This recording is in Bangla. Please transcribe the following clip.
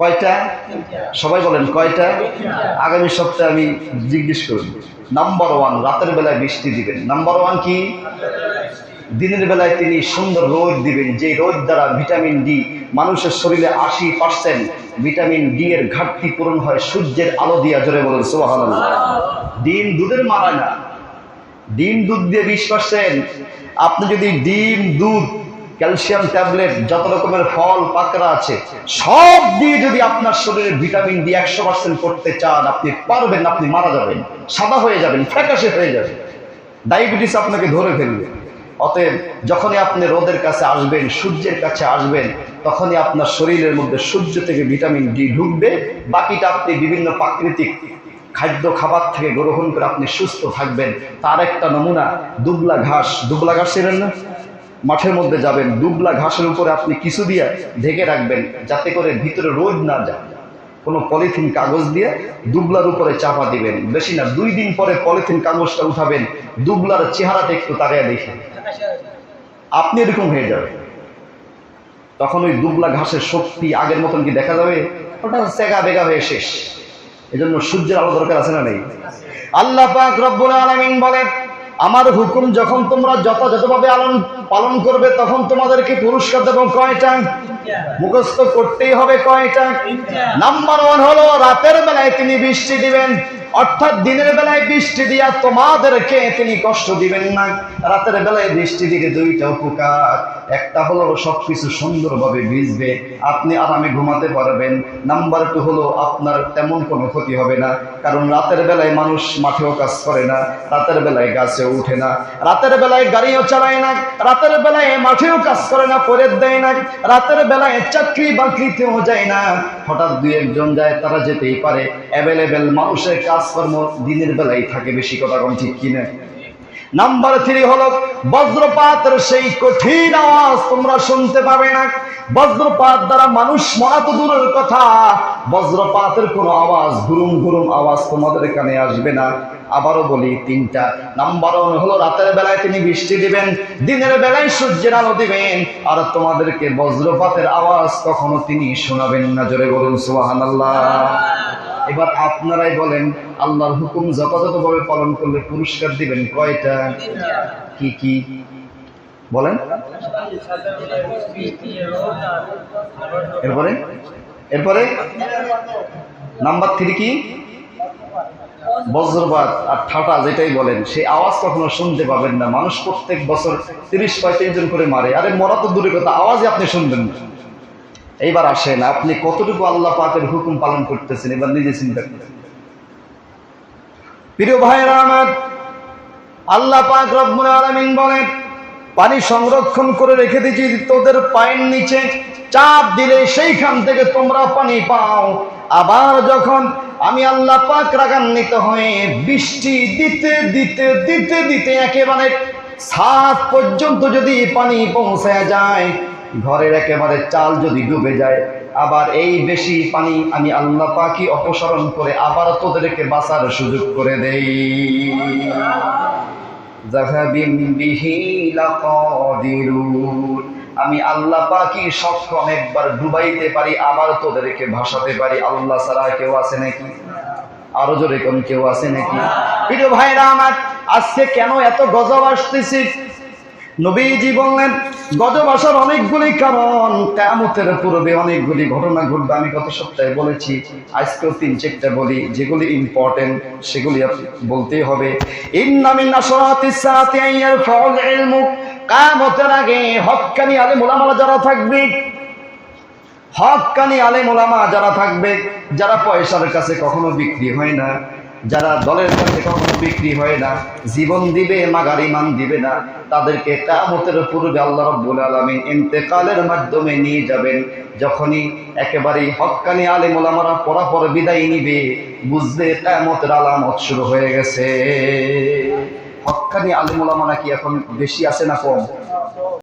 কয়টা? সবাই বলেন, কয়টা? আগামী সপ্তাহে আমি জিজ্ঞেস করব নাম্বার ওয়ান রাতের বেলায় বৃষ্টি দিবেন। নাম্বার ওয়ান কি? দিনের বেলায় তিনি সুন্দর রোদ দিবেন, যে রোদ দ্বারা ভিটামিন ডি মানুষের শরীরে আশি পার্সেন্ট ভিটামিন ডি এর ঘাটতি পূরণ হয়, সূর্যের আলো দিয়া জোরে বলেন সোহান ডিম দুধের মারায় না। ডিম দুধ দিয়ে বিশ পার্সেন্ট আপনি যদি ডিম, দুধ ক্যালসিয়াম ট্যাবলেট, যত রকমের ফল, পাকড়া আছে, সব দিয়ে যদি আপনার শরীরে ভিটামিন ডি একশো পার্সেন্ট করতে চান, আপনি পারবেন, আপনি মারা যাবেন, সাদা হয়ে যাবেন, ফ্যাকাশে হয়ে যাবেন। ডায়াবেটিস আপনাকে ধরে ফেলবে। অতএব যখনই আপনি রোদের কাছে আসবেন, সূর্যের কাছে আসবেন, তখনই আপনার শরীরের মধ্যে সূর্য থেকে ভিটামিন ডি ঢুকবে। বাকিটা আপনি বিভিন্ন প্রাকৃতিক খাদ্য, খাবার থেকে গ্রহণ করে আপনি সুস্থ থাকবেন। তার একটা নমুনা, দুবলা ঘাস। দুবলা ঘাস ছিলেন না? মাঠের মধ্যে যাবেন, দুবলা ঘাসের উপরে আপনি কিছু দিয়ে ঢেকে রাখবেন, যাতে করে ভিতরে রোদ না যায়। কোনো পলিথিন কাগজ দিয়ে দুবলার উপরে চাপা দিবেন। বেশি না, দুই দিন পরে পলিথিন কাগজটা উঠাবেন, দুবলার চেহারাটা একটু তাকায় দেখেন। আপনি এরকম হয়ে যাবে তখন ওই দুবলা ঘাসের শক্তি আগের মতন কি দেখা যাবে? ওটা সেগা বেগা হয়ে শেষ। এজন্য সূর্যের আলো দরকার আছে না নেই? আল্লাহ পাক রব্বুল আলামিন বলেন আমার হুকুম যখন তোমরা যথাযথভাবে আলন পালন করবে, তখন তোমাদেরকে পুরস্কার দেব কয়টা? মুখস্থ করতেই হবে কয়টা? নাম্বার ওয়ান হলো, রাতের বেলায় তিনি বৃষ্টি দিবেন। অর্থাৎ দিনের বেলায় বৃষ্টি দিয়া তোমাদেরকে তিনি কষ্ট দিবেন না। রাতের বেলায় বৃষ্টি দিকে দুইটা উপকার। একটা হলো সবকিছু সুন্দরভাবে ভিজবে, আপনি আরামে ঘুমাতে পারবেন। নাম্বার টু হলো আপনার তেমন কোনো ক্ষতি হবে না, কারণ রাতের বেলায় মানুষ মাঠেও কাজ করে না, রাতের বেলায় গাছে উঠে না, রাতের বেলায় গাড়িও চালায় না, রাতের বেলায় মাঠেও কাজ করে না পরের দেয় না, রাতের বেলায় চাকরি বাকরিতেও যায় না। হঠাৎ দুই একজন যায়, তারা যেতেই পারে। অ্যাভেলেবেল মানুষের কাজকর্ম দিনের বেলায় থাকে, বেশি কথা কোন ঠিক কিনা। নাম্বার থ্রি হলো বজ্রপাতের সেই কঠিন আওয়াজ তোমরা শুনতে পাবে না। বজ্রপাত দ্বারা মানুষ মরা তো দূরের কথা। বজ্রপাতের কোনো আওয়াজ ঘুরুম ঘুরুম আওয়াজ তোমাদের কানে আসবে না। আবারও বলি তিনটা। নাম্বার ওয়ান হলো রাতের বেলায় তিনি বৃষ্টি দিবেন, দিনের বেলায় সূর্যের আলো দিবেন। আর তোমাদেরকে বজ্রপাতের আওয়াজ কখনো তিনি শোনাবেন না। জোরে বলুন সুবাহান এবার আপনারাই বলেন, আল্লাহর হুকুম যথাযথভাবে পালন করলে পুরস্কার দিবেন কয়টা? কি কি? বলেন। এরপরে? এরপরে? নাম্বার থ্রি কি? বজ্রপাত আর ঠাটা যেটাই বলেন, সেই আওয়াজ কখনো শুনতে পাবেন না। মানুষ প্রত্যেক বছর তিরিশ পঁয়ত্রিশ জন করে মারে। আরে মরা তো দূরে কথা, আওয়াজই আপনি শুনবেন না। এইবার আসেন, আপনি কতটুকু আল্লাহ পাকের হুকুম পালন করতেছেন? এবার নিজে চিন্তা করেন। প্রিয় ভাইয়েরা আমার, আল্লাহ পাক রব্বুল আলামিন বলেন, পানি সংরক্ষণ করে রেখে দিয়েছি, তোদের পায়ের নিচে চাপ দিলে সেইখান থেকে তোমরা পানি পাও। আবার যখন আমি আল্লাহ পাক রাগান্বিত হয়ে বৃষ্টি দিতে দিতে দিতে দিতে একেবারে সাত পর্যন্ত যদি পানি পৌঁছায় যায় ঘরের একেবারে চাল যদি ডুবে যায়, আবার এই বেশি পানি আমি আল্লাহ পাকি অপসারণ করে আবার তোদেরকে বাঁচার সুযোগ করে দেই। আমি আল্লাহ পাকি সক্ষম একবার ডুবাইতে পারি, আবার তোদেরকে ভাসাতে পারি। আল্লাহ ছাড়া কেউ আছে নাকি? আরও জোরে কোন কেউ আছে নাকি? প্রিয় ভাইরা আমার, আজকে কেন এত গজব আসতেছে? নবীজি বললেন গজব আসার অনেকগুলি কারণ কেমতের পূর্বে অনেকগুলি ঘটনা ঘটবে, আমি গত সপ্তাহে বলেছি, আজকেও তিন চারটা বলি, যেগুলি ইম্পর্টেন্ট সেগুলি বলতেই হবে। ইলমু আগে হক্কানি আলে ওলামারা যারা থাকবে হকানি আলে মোলামা যারা থাকবে, যারা পয়সার কাছে কখনো বিক্রি হয় না যারা দলের কাছে কখনো বিক্রি হয় না, জীবন দিবে, মাগারি মান দিবে না, তাদেরকে কামতের পূর্বে আল্লাহ রব্বুল আলমিন ইন্তেকালের মাধ্যমে নিয়ে যাবেন। যখনই একেবারেই হক্কানি আলেম ওলামারা পরাপর বিদায় নিবে, বুঝবে কামতের আলামত শুরু হয়ে গেছে। হক্কানি আলেম ওলামা নাকি এখন বেশি আছে না কম?